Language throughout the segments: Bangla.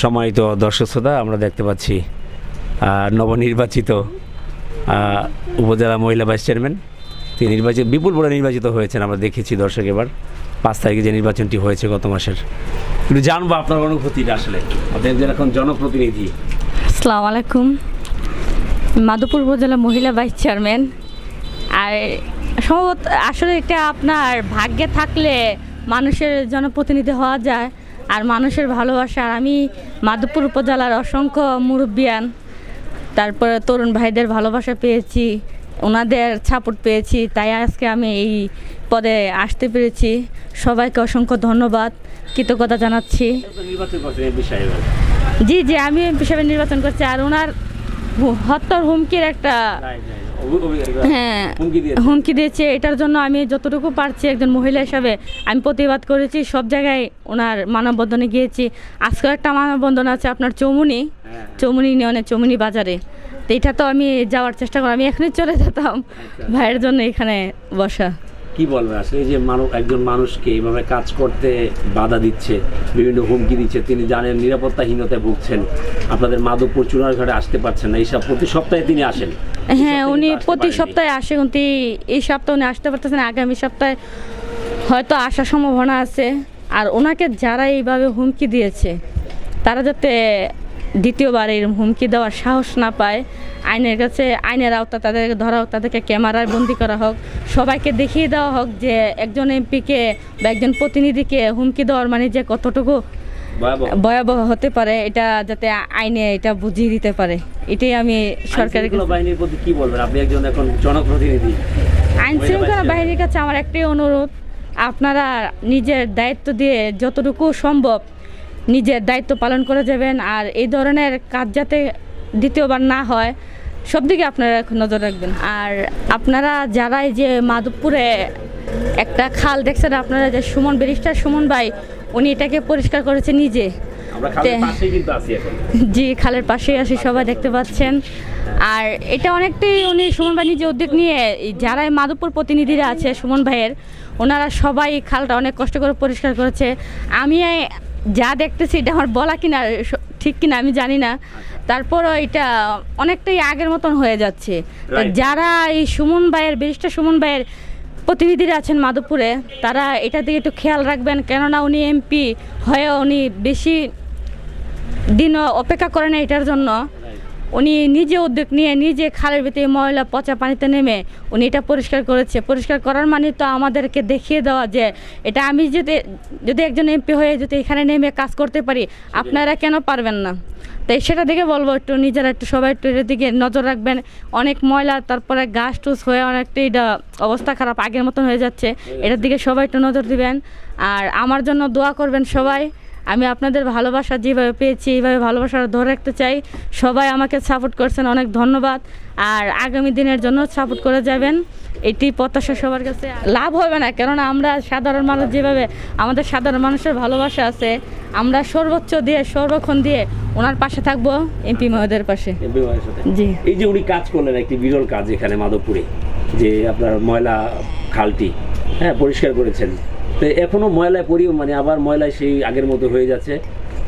সম্মানিত দর্শক শ্রোতা, আমরা দেখতে পাচ্ছি নবনির্বাচিত উপজেলা মহিলা ভাইস চেয়ারম্যান। তিনি নির্বাচিত বিপুল বড় নির্বাচিত হয়েছেন, আমরা দেখেছি দর্শক এবার। পাঁচ তারিখে যে নির্বাচনটি হয়েছে গত মাসের। একটু জানব আপনার অনুভূতিটা আসলে। আপনি এখন জনপ্রতিনিধি। আসসালামু আলাইকুম। মাধবপুর উপজেলা মহিলা ভাইস চেয়ারম্যান। আর সম্ভবত আসলে এটা আপনার ভাগ্যে থাকলে মানুষের জনপ্রতিনিধি হওয়া যায়। আর মানুষের ভালোবাসা। আর আমি মাধবপুর উপজেলার অসংখ্য মুরব্বিয়ান, তারপরে তরুণ ভাইদের ভালোবাসা পেয়েছি, ওনাদের সাপোর্ট পেয়েছি, তাই আজকে আমি এই পদে আসতে পেরেছি। সবাইকে অসংখ্য ধন্যবাদ, কৃতজ্ঞতা জানাচ্ছি। জি জি আমি এমপি নির্বাচন করছি, আর ওনার হত্যার হুমকির একটা হ্যাঁ হুমকি দিয়েছে। এটার জন্য আমি যতটুকু পারছি একজন মহিলা হিসাবে আমি প্রতিবাদ করেছি। সব জায়গায় ওনার মানববন্ধনে গিয়েছি। আজকে একটা মানববন্ধন আছে আপনার চৌমুনি। হ্যাঁ। চৌমুনি ইউনিয়নে চৌমুনি বাজারে। তো এটা তো আমি যাওয়ার চেষ্টা করি আমি এখনই চলে যেতাম। ভাইয়ের জন্য এখানে বসা। কি বলবেন আসলে এই যে মানুষ একজন মানুষকে এইভাবে কাজ করতে বাধা দিচ্ছে বিভিন্ন হুমকি দিচ্ছে তিনি জানেন নিরাপত্তাহীনতায় ভুগছেন। আপনাদের মাধবপুর চুনারঘাটে আসতে পারছেন না এইসব প্রতি সপ্তাহে তিনি আসেন। হ্যাঁ উনি প্রতি সপ্তাহে আসে কিন্তু এই সপ্তাহে উনি আসতে পারতেছেন আগামী সপ্তাহে হয়তো আসার সম্ভাবনা আছে। আর ওনাকে যারা এইভাবে হুমকি দিয়েছে তারা যাতে দ্বিতীয়বার এরকম হুমকি দেওয়ার সাহস না পায়। আইনের কাছে আইনের আওতা তাদেরকে ধরা হোক তাদেরকে ক্যামেরায় বন্দি করা হোক। সবাইকে দেখিয়ে দেওয়া হোক যে একজন এমপিকে বা একজন প্রতিনিধিকে হুমকি দেওয়ার মানে যে কতটুকু ভয়াবহ। ভয়াবহ হতে পারে এটা যাতে আইনে এটা বুঝিয়ে দিতে পারে এটাই আমি সরকারের বাহিনীর প্রতি কি বলবেন? আপনি একজন এখন জনপ্রতিনিধি। আইন শৃঙ্খলা বাহিনীর কাছে আমার একটাই অনুরোধ আপনারা নিজের দায়িত্ব দিয়ে যতটুকু সম্ভব নিজের দায়িত্ব পালন করে যাবেন আর এই ধরনের কাজ যাতে দ্বিতীয়বার না হয় সব দিকে আপনারা এখন নজর রাখবেন। আর আপনারা যারা এই যে মাধবপুরে একটা খাল দেখছেন আপনারা যে সুমন ব্যারিস্টার সুমন ভাই উনি এটাকে পরিষ্কার করেছে নিজে। জি খালের পাশেই আসি সবাই দেখতে পাচ্ছেন। আর এটা অনেকটাই উনি সুমন ভাই নিজে উদ্যোগ নিয়ে এই যারা মাধবপুর প্রতিনিধিরা আছে সুমন ভাইয়ের ওনারা সবাই খালটা অনেক কষ্ট করে পরিষ্কার করেছে। আমি যা দেখতেছি এটা আমার বলা কিনা ঠিক কিনা আমি জানি না। তারপরও এটা অনেকটাই আগের মতন হয়ে যাচ্ছে। তা যারা এই সুমন ভাইয়ের ব্যারিস্টার সুমন ভাইয়ের প্রতিনিধিরা আছেন মাধবপুরে তারা এটা দিকে একটু খেয়াল রাখবেন। কেননা উনি এমপি হয়ে উনি বেশি দিন অপেক্ষা করে না এটার জন্য। উনি নিজে উদ্যোগ নিয়ে নিজে খালের ভিতরে ময়লা, পচা পানিতে নেমে উনি এটা পরিষ্কার করেছে। পরিষ্কার করার মানে তো আমাদেরকে দেখিয়ে দেওয়া যে এটা আমি যদি যদি একজন এমপি হয়ে যদি এখানে নেমে কাজ করতে পারি, আপনারা কেন পারবেন না? তাই সেটা দেখে বলব একটু নিজেরা একটু সবাই একটু এটার দিকে নজর রাখবেন। অনেক ময়লা, তারপরে গাছ টুস হয়ে অনেকটা এটা অবস্থা খারাপ, আগের মতন হয়ে যাচ্ছে। এটার দিকে সবাই একটু নজর দিবেন। আর আমার জন্য দোয়া করবেন সবাই। আমি আপনাদের ভালোবাসা যেভাবে পেয়েছি এইভাবে ভালোবাসা ধরে রাখতে চাই। সবাই আমাকে সাপোর্ট করছেন অনেক ধন্যবাদ। আর আগামী দিনের জন্য সাপোর্ট করে যাবেন। এটি প্রত্যাশা সবার কাছে। লাভ হবে না কেননা আমরা সাধারণ মানুষ যেভাবে আমাদের সাধারণ মানুষের ভালোবাসা আছে আমরা সর্বোচ্চ দিয়ে সর্বক্ষণ দিয়ে ওনার পাশে থাকব এমপি মহোদয়ের পাশে। জি। এই যে উনি কাজ করলেন একটি বিরল কাজ এখানে মাধবপুরে যে আপনার ময়লা খালটি হ্যাঁ পরিষ্কার করেছেন। তো এখনও ময়লায় পরি মানে আবার ময়লায় সেই আগের মতো হয়ে যাচ্ছে।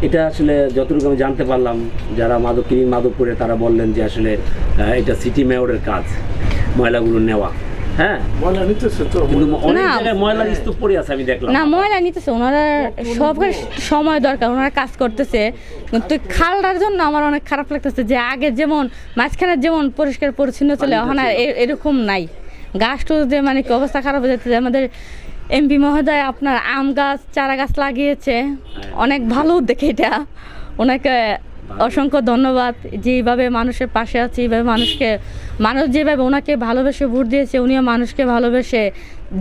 এটা আসলে যতটুকু আমি জানতে পারলাম যারা মাধব তিনি মাধবপুরে তারা বললেন যে আসলে এটা সিটি মেয়রের কাজ ময়লাগুলো নেওয়া। হ্যাঁ? ময়লা নিতেছে তো অনেক না। জায়গায় ময়লার স্তূপ পড়ে আছে আমি দেখলাম। না ময়লা নিতেছে ওনারা সব সময় দরকার ওনারা কাজ করতেছে। কিন্তু খালটার জন্য আমার অনেক খারাপ লাগতেছে যে আগে যেমন মাঝখানে যেমন পরিষ্কার পরিচ্ছন্ন ছিল পানিটা এখন আর এরকম নাই। গাছ টুস দিয়ে মানে কি অবস্থা খারাপ হয়ে যাচ্ছে? আমাদের এমপি মহোদয় আপনার আম গাছ চারা গাছ লাগিয়েছে। অনেক ভালো দেখে এটা। ওনাকে অসংখ্য ধন্যবাদ। যেভাবে মানুষের পাশে আছে এইভাবে মানুষকে মানুষ যেভাবে ওনাকে ভালোবেসে ভোট দিয়েছে উনিও মানুষকে ভালোবেসে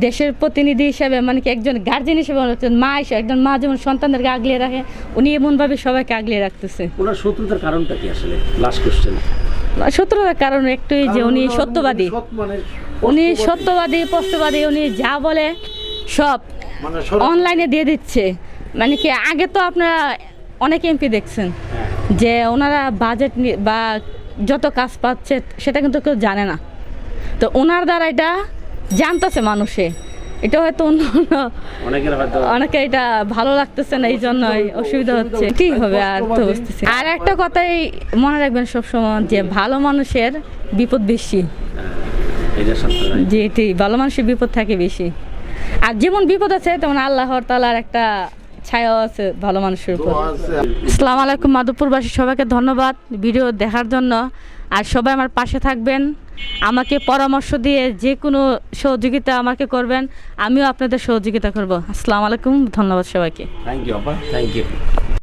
দেশের প্রতিনিধি হিসেবে মানে কি একজন গার্জেন হিসেবে একজন মা হিসেবে একজন মা যেমন সন্তানদেরকে আগলিয়ে রাখে উনি এমনভাবে সবাইকে আগলিয়ে রাখতেছে। ওনার শত্রুতার কারণটা কি আসলে? লাস্ট কোশ্চেন শত্রুতার কারণ একটুই যে উনি সত্যবাদী। উনি সত্যবাদী স্পষ্টবাদী উনি যা বলে সব অনলাইনে দিয়ে দিচ্ছে। মানে কি আগে তো আপনারা অনেক এমপি দেখছেন হ্যাঁ। যে ওনারা বাজেট বা যত কাজ পাচ্ছে সেটা কিন্তু কেউ জানে না। তো ওনার দ্বারা এটা জানতেছে মানুষে। এটা হয়তো অন্য অন্য অনেকে এটা ভালো লাগতেছে না এই জন্যই অসুবিধা হচ্ছে। কি হবে আর তো বুঝতেছি আর একটা কথাই মনে রাখবেন সবসময় যে ভালো মানুষের বিপদ বেশি। এটি ভালো মানুষের বিপদ থাকে বেশি। আর যেমন বিপদ আছে তেমন আল্লাহর তালার একটা ছায়াও আছে ভালো মানুষের উপর। আসসালামু আলাইকুম মাধবপুরবাসী সবাইকে ধন্যবাদ ভিডিও দেখার জন্য। আর সবাই আমার পাশে থাকবেন। আমাকে পরামর্শ দিয়ে যে কোনো সহযোগিতা আমাকে করবেন আমিও আপনাদের সহযোগিতা করব। আসসালামু আলাইকুম ধন্যবাদ সবাইকে। থ্যাংক ইউ আপা। Thank you